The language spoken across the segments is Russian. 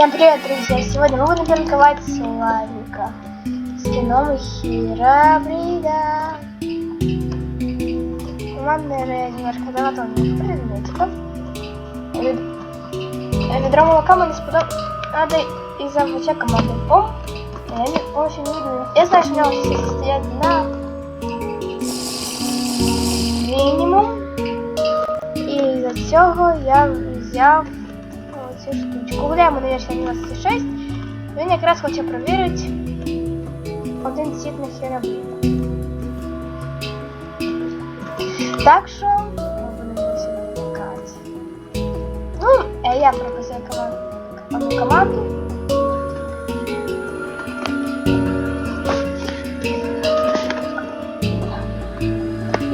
Всем привет, друзья! Сегодня мы будем пранковать Славика с кином Хирабрида. Командная немножко заготовленных предметиков. Вед- Ведро молока мы не сподоб... Надо из-за вообще команды пом. Я не очень не люблю. Я знаю, что у него все состоят на мінімум. І за цього я взяв цю штучку. Гуляємо на версії 96. Він якраз хоче перевірити один сіт на хіробріна. Так що ми будемо сюди чекати. Ну, а я прописую команду, одну команду.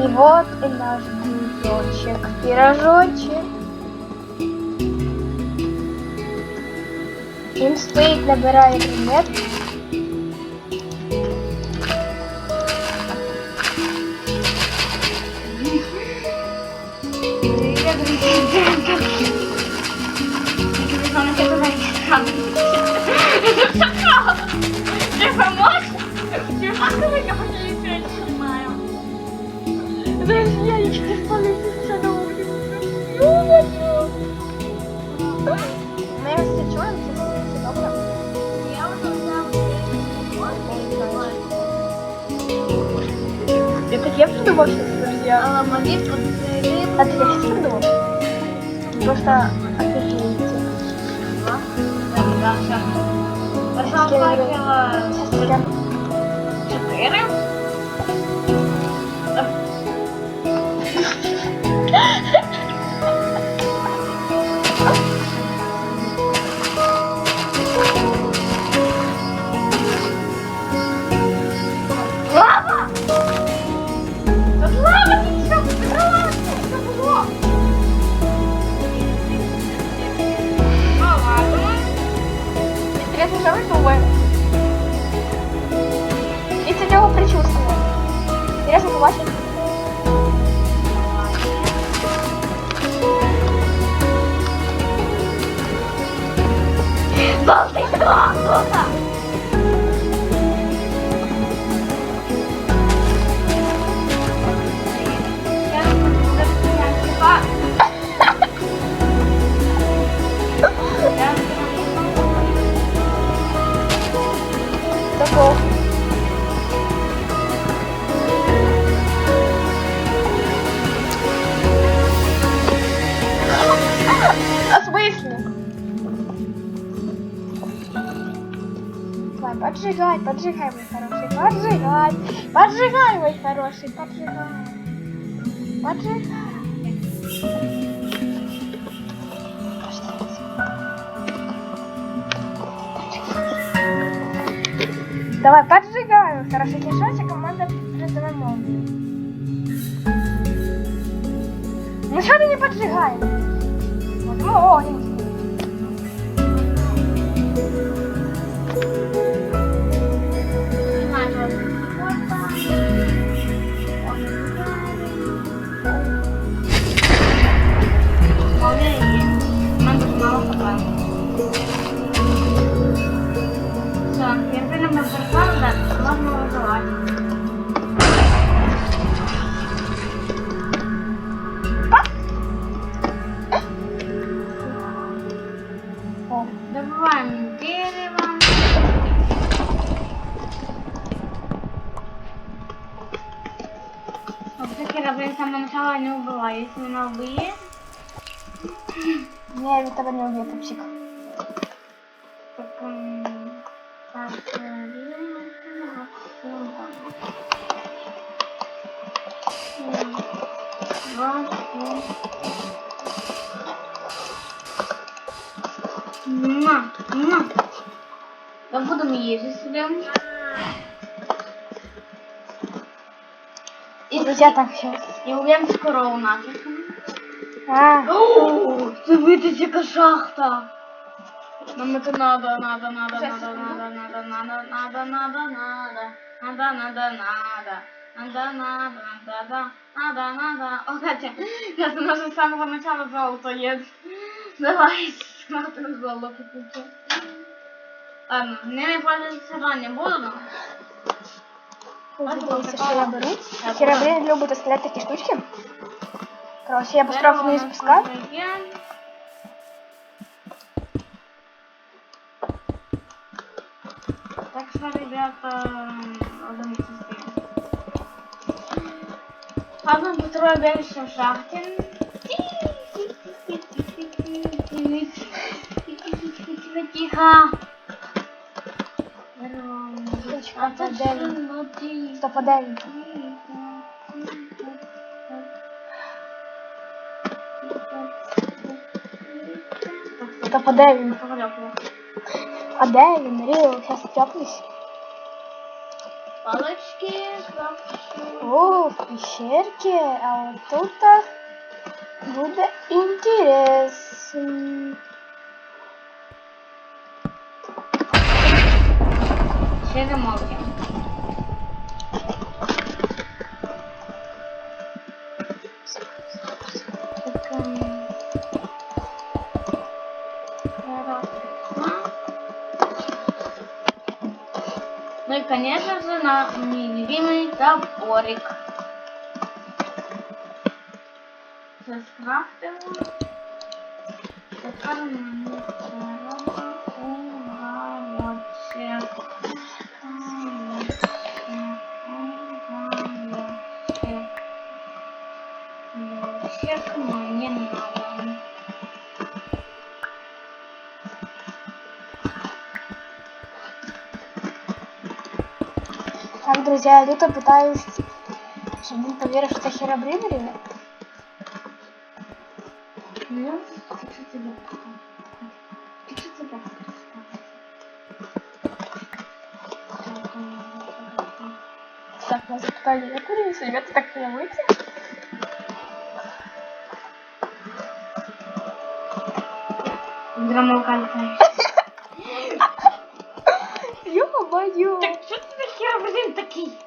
И вот и наш пирожочек. Пирожочек. Він стоїть, набирає примет. Ти поможеш? Ти я хочу я снимаю. Знаешь, я их не Я вообще думал, друзья. А, магит, а ты вообще? Просто офигеете. Да, да, все. Пошла, Четыре. for watching. Boca. Два, три. Муа, муа. Да будем есть себе. И друзья так сейчас. І уб'ємо скоро нафіг. А, Дивитися, яка шахта. Нам это надо, надо, надо, Сейчас, надо, секунду. надо, надо, надо, надо, надо, надо, надо, надо, надо. Ада-на-да-да-да-да-да-да. О, Катя, Катя, нужно с самого начала золото едет. Давай, смотрю золото купи. Ладно, мне не пользоваться ранее буду. Удивился херабры. Херабры любит оставлять такие штучки. Короче, я постарался не испускать. Так что, ребята, Haben Betreuer werde ich verschlachten. Тихо. Сто по дев'ять. Сто по дев'ять. А де він? Ріо, зараз. Палочки, палочки. О, в пещерке, а вот тут буде интересно. Ще замовлю. Ну и, конечно же, на мой любимый топорик. Уголочек. Уголочек. Уголочек мне надо. Друзья, я тут пытаюсь, чтобы он поверил, что это херабрин или нет. Ну. Так, нас запитали, я курюсь, ребята так. Ё-моё! Так что ты за хер, блин, такий?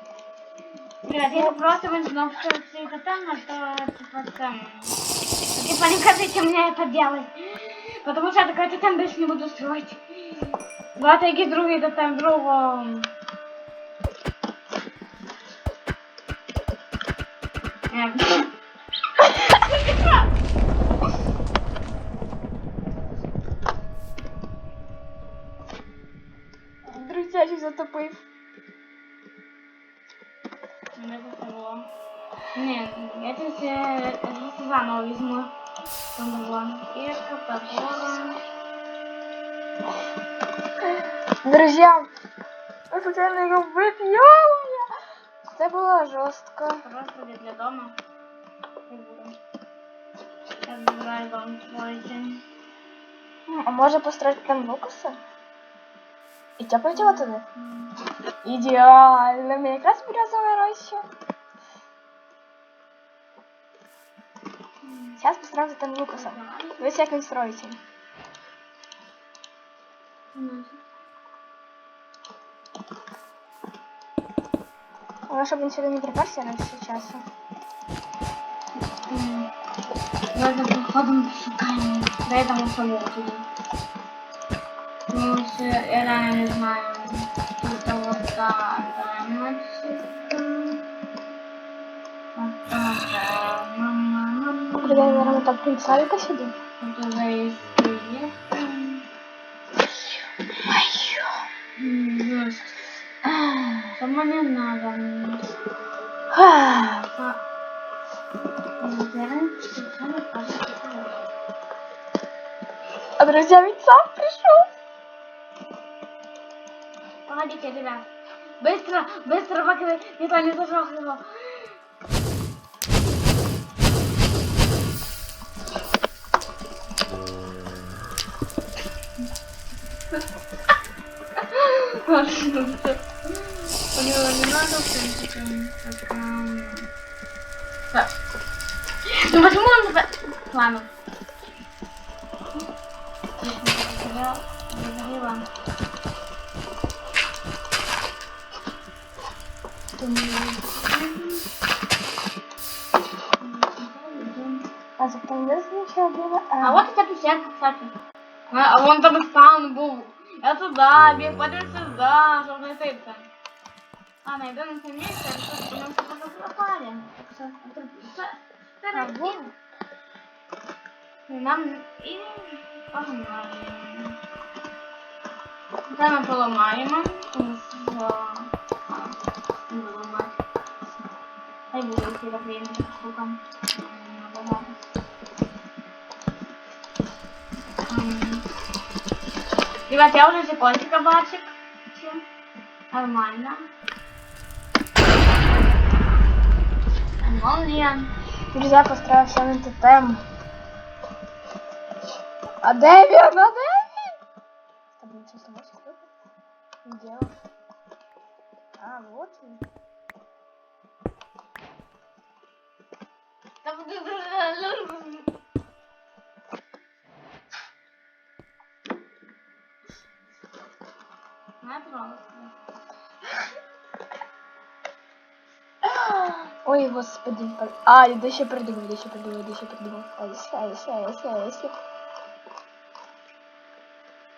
Ребят, я просто что все это там, а то типа там. Типа не хотите мне это делать. Потому что я такой там больше не буду строить. Давайте якісь другі до там другого. Е, Друзья, я случайно його вбив, ё-моё! Це було жорстко. Просто для для дома. Не буду. Я збираю дом строїти. М, А може построїти там Лукаса? І тебе полетіло туди? Ідеально, мені якраз березова роща. Зараз построїмо там Лукаса. Дивись, як він строїться. Але щоб він сюди не приперся раніше часу. Давайте походом шукаємо. Дай там самому туди. Ну, це я реально не знаю. Тут того так. я зараз так принцаліка сюди? Тут уже є Сама не надо. Ах. А друзья, він сам прийшов. Погодите, ребят. Быстро, быстро, пока никто не зажег его. У него не надо, в принципе. Так, ам, так. Ну почему он... Ладно. Я забыла. А запомнил сначала было... А вот эта пещерка, кстати. А, а вон там и спаун был. Я туда біг, потім сюди, щоб знайти це. А, найду на це місце, а тут ми все фотографували. Так що, це, це, це А, розділ. І нам і погнали. Це ми поламаємо. З... А, не буду ламати. Хай буде ці роблені штука. М, Ребят, я уже секундика бачик. Нормально. Вон Лен. Друзья, постарался на эту тему. А де він? А де він? Та блін, це само секунду. Где он? А, Вот. Ой, господи. А, я ще придумав, я ще придумав, я ще придумав. А, если, а, если, а, если, а, если.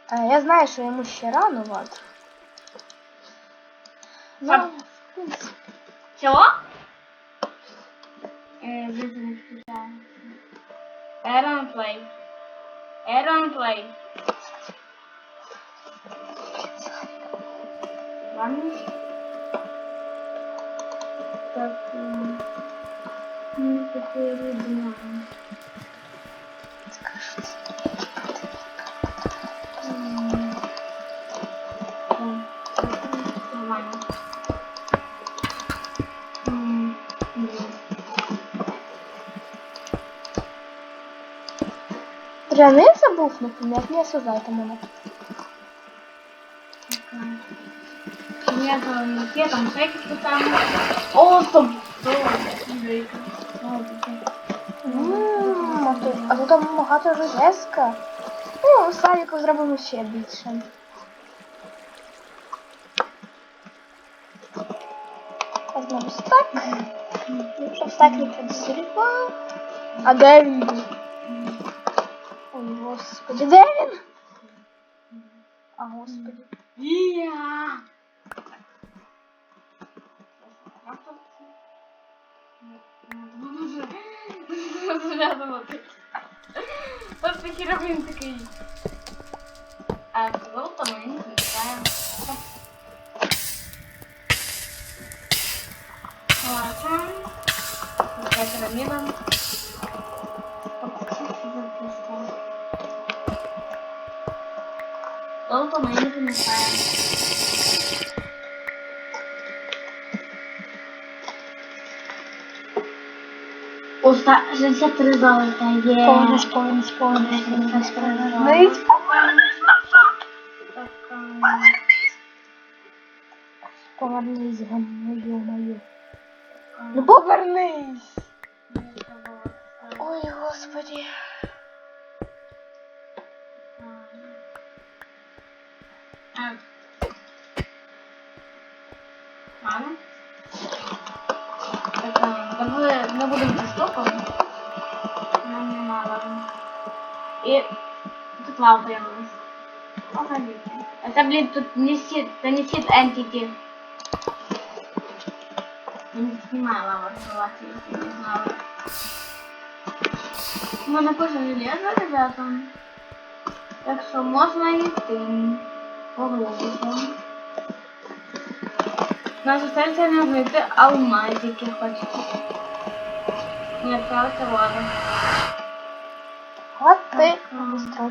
А, я знаю, що йому ще рановато. Ну, Пап. в принципі. Чего? Э, жизнь не Ладно. Так. Ну, Нормально. М, м. Дряни забув, наприклад, не осуждайте мене. Нет, не там всяких там. О, стоп! Ммм, а тут, а тут там багато железка. Ну, Славіку зробимо ще більше. Возьмемо стак. Щоб стак не підсрібав. А де він? Ой, господи, де він? А, господи. Я. Ось такий робин такий. А золото ми не змішаємо. Ладно. Пускай пирамидом. Золото ми не помішаємо. Уста 63 золота. Повнись, повнись, повнись, повнись, Повернись. Так, ем, Повернись, гамно, ем, Ну повернись! Ой, господи. Ладно. Так, ем, давай тут лава появилась. Погодите. Это, блин, тут несет, это несет entity. Я не снимаю лава, давайте, если не знала. Ну, на коже железо, ребята. Так что можно идти. Попробуйте. Наша сегодня знайти алмазики хочется. Не отправиться в Вот ты Так, быстро.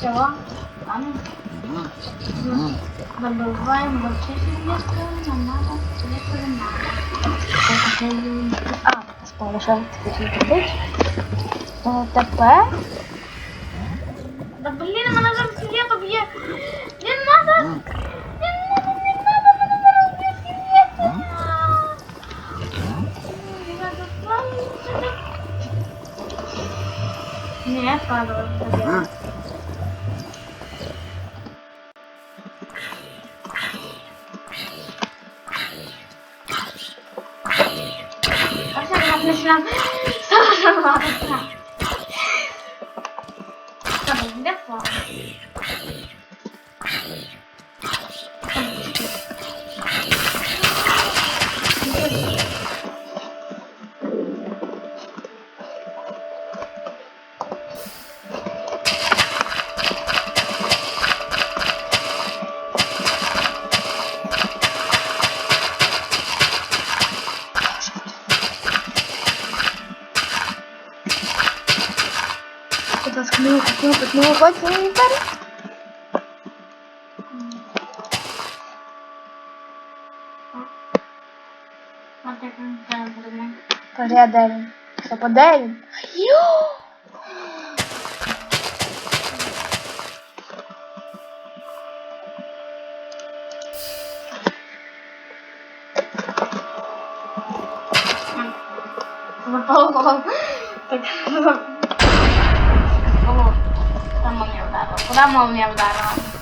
Чего? Ладно. Добываем вообще железо, нам надо железо надо. А, спала, що ти хотів робити? Не, отказываться. Он сделал, подумай. Порядок. Все, подай він. Запало. Так, tam mam nie udało. Ramon mnie udało.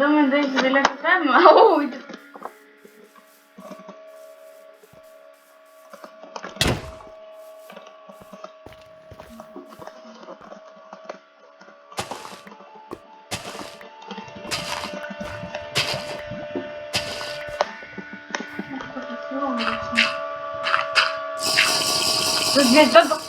Думаю, десь біля тебе, а ой. Тут блядь, тут...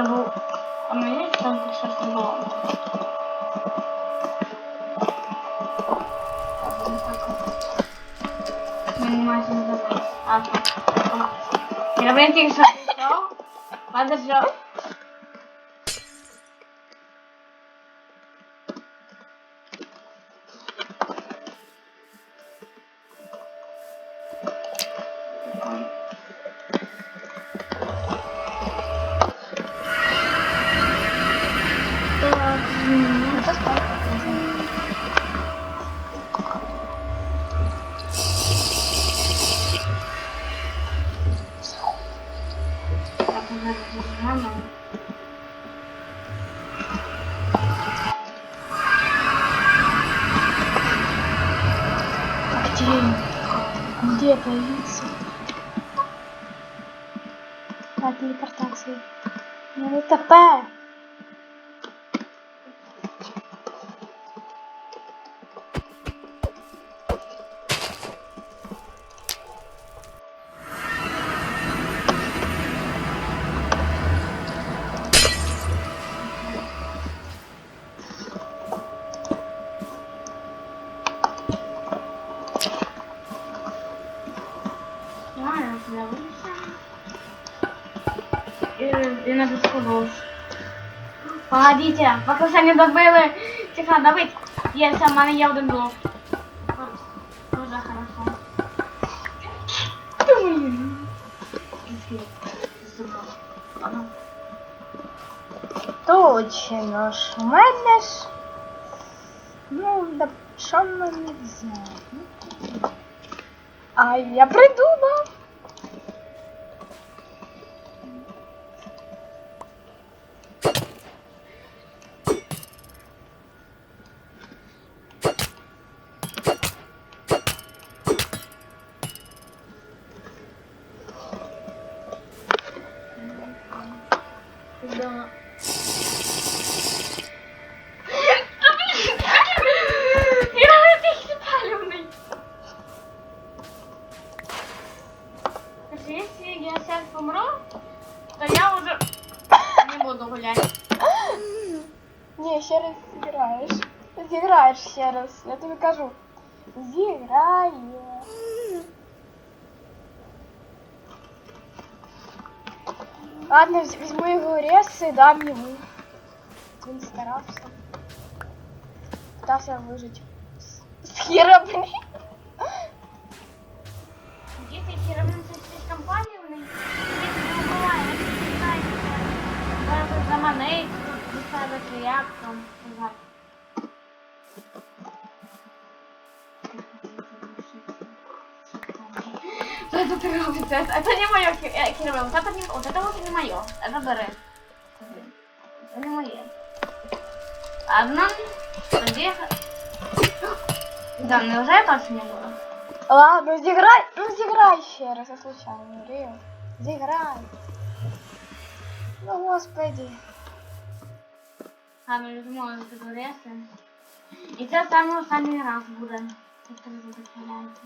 Не забыл. А у меня есть там что-то было? Внимательно не забыл. А, так. Я бы тихо что? Так, уже разжимаем. А где? Где появиться? А, телепортация. Ну, ТП. Ладно, Погодите, поки все не добили. Тихо, добить. Є, все, в мене є один блок. Дуже хорошо. Ладно. Точно ж. У. Ну, да що ми не взяли? А я придумав. зіграєш ще раз. Я тобі кажу. Зіграє. Ладно, вз- візьму його рез і дам йому. Він старався. Пытався вижити. З хіра, блін. Если херовин слишком палевный, если не бывает, не знаю, даже за монет, поставить реакцию, сказать. Что это ты робится? Это, это не мое херовин, вот это, не, вот это вот не мое, это бери. Это не мое. Ладно, тоді... Да, невже точно не було? Ладно, зіграй. Ну зіграй ще раз, я случайно. Ріо. Зіграй. Ну господи. Ладно, візьму підвореси. І це саме останній раз буде. Як ви дозволяєте.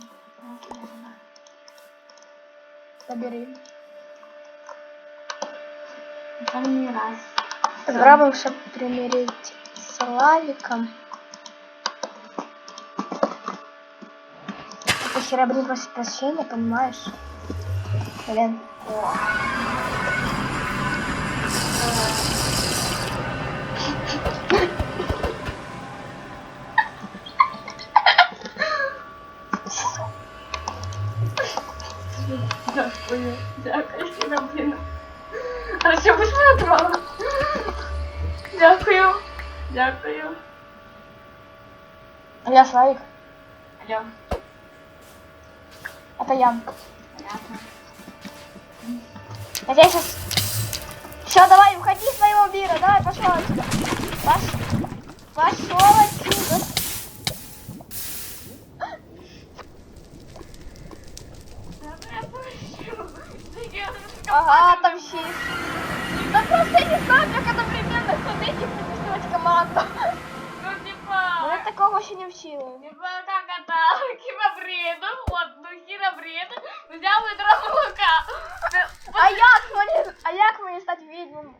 Забери. Останній раз. Попробуем, чтобы примирить с Лавиком. Это Херабрин просит прощения, понимаешь? Блин. Дякую. Сіна. А що ви смотрела? Дякую. Дякую. Я Славик. Алло. Это я. Понятно. Я тебя сейчас... Все, давай, уходи из своего мира. Давай, пошел отсюда. Пош... Пошел отсюда. Ага, отомщи. Да просто я не знаю, как одновременно ходить и придерживать команду. Ну, Ну, типа... я такого еще не учила. Типа, как это, хіробриду, от, ну, хіробриду, взяв і молока. А як мені, а як мені стати відьмом?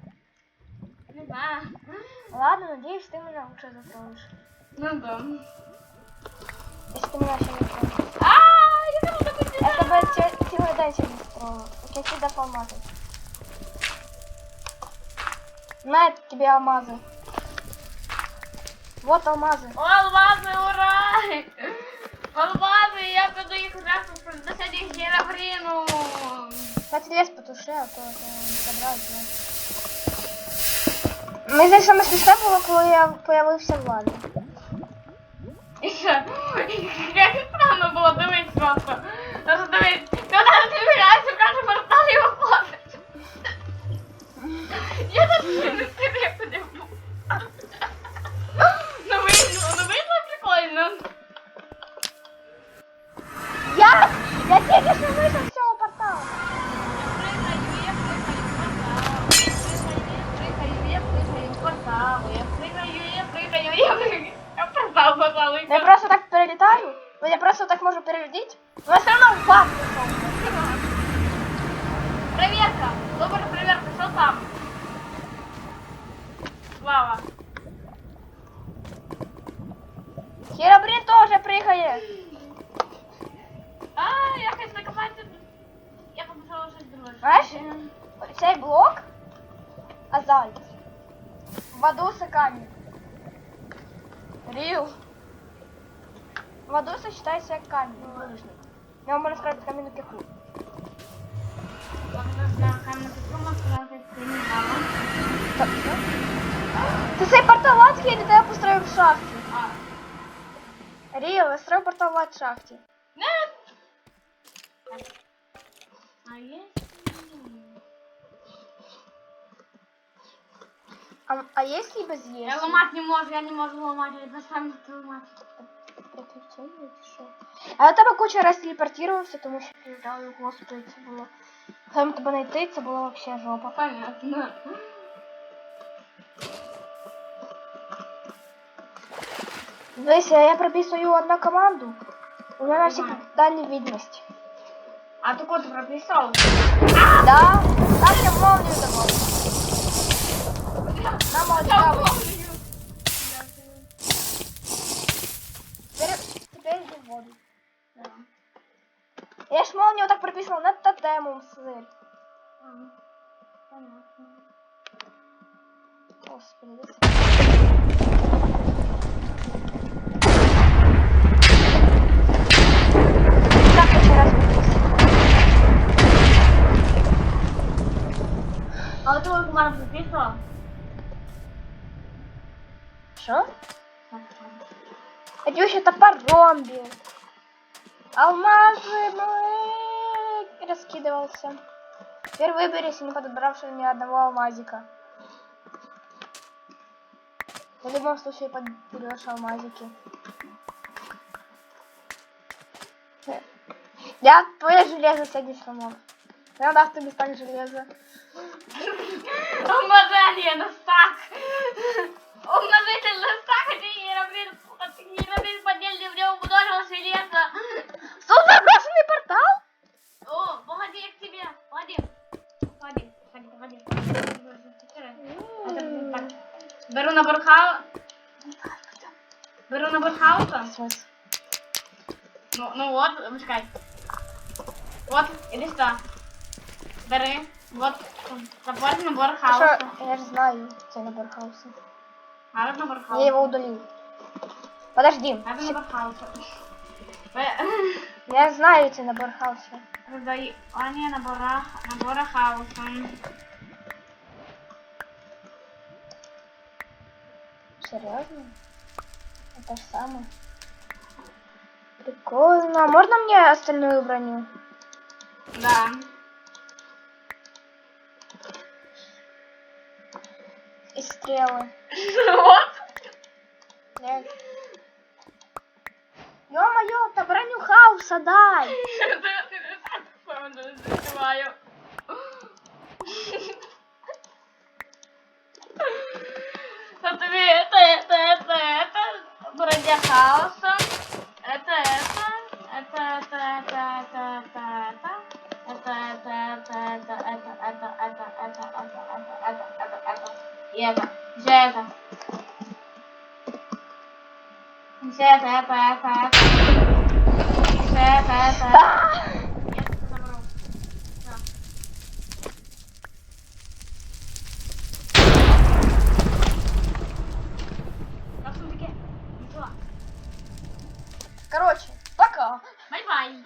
Не знаю. Ладно, надеюсь, ты меня лучше затронешь. Ну, да. Если ты меня вообще не тронешь. А, я не буду быть Я тебе ці- цілий день сьогодні строю. Я тебе помазать. На это тебе алмазы. Вот алмазы. О, алмази, ура! Алмази, я піду їх зараз до сьогодні хіробрину. Кстати, лес потуши, а то это не собрать. Мені здається, саме смішне було, коли я появився в лаві. І що? Як странно було, дивись просто. Просто дивись, ти одразу відбираєшся, Я тут не скрипу не був. Ну видно, ну видно прикольно. Я! Я тільки що вийшов з цього порталу. Я просто так перелітаю, ну я просто так можу перелетіти, но я все равно в бак прийшов. Проверка! Добрая проверка, что там? Слава. Херобрин тоже прыгає. А, я хочу накопать. Я побежала что другое. Знаєш? Цей блок азальт. В аду це камінь. Ріл. В аду це вважається як камінь, булыжник. Я можна сказати камінну киху. Так, що? Ти цей портал адський, я для тебе построїв в шахті. Ріл, я строїв портал в ад шахті. Нет! А есть? А, а есть либо здесь? Я ломать не могу, я не могу ломать, я без сам ломать. Приключення чи що? А я тебе куча раз телепортувався, тому що піздали, господи, це було. Саме тебе знайти, це було вообще жопа. Понятно. Дивися, я прописую одну команду. У мене всі Ага. дані відомості. А ты код прописал? Да? Так я молнію давав. На молодця. в воду. Да. Я ж молнию так прописал над тотемом сыр. А, Понятно. Господи, да А вот твой кумар записывал? Что? Это еще топором бил. Алмазы, ну, и раскидывался. Теперь выберись, не подобравший ни одного алмазика. В любом случае подберешь алмазики. Я твое железо сегодня сломал. Não dá tempo de de beleza. Uma velha no saco. Uma é no saco de dinheiro. Abrir o de dinheiro. Abrir o dele. Deu um botão de beleza. Sou o negócio de portal. Ô, oh, porra de aqui, minha. Porra de. Porra de. Porra de. Bruna Borchau. Bruna Borchau. Ну вот, выпускай. Вот, или что? Бери. Вот набор набор хауса. Шо, я же знаю, это набор хауса. Надо набор хауса. Я его удалил. Подожди. Надо набор хауса. Я знаю эти набор хауса. Продаю. А не набора, набора хауса. Серьезно? Это же самое. Прикольно. Можно мне остальную броню? Да. Стрелы. Вот. Нет. Ё-моё, то броню хаоса дай! Закрываю. Смотри, это, это, это, это. Это, это, это. Я это забрал. Всё. В сундуке? Ничего. Короче, пока. Бай-бай.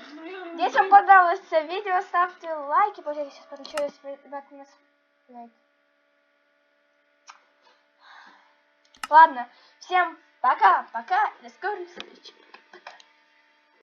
Если вам понравилось это видео, ставьте лайки. Я сейчас подключу, если меня лайк. Ладно, всем пока, пока, до скорых встреч.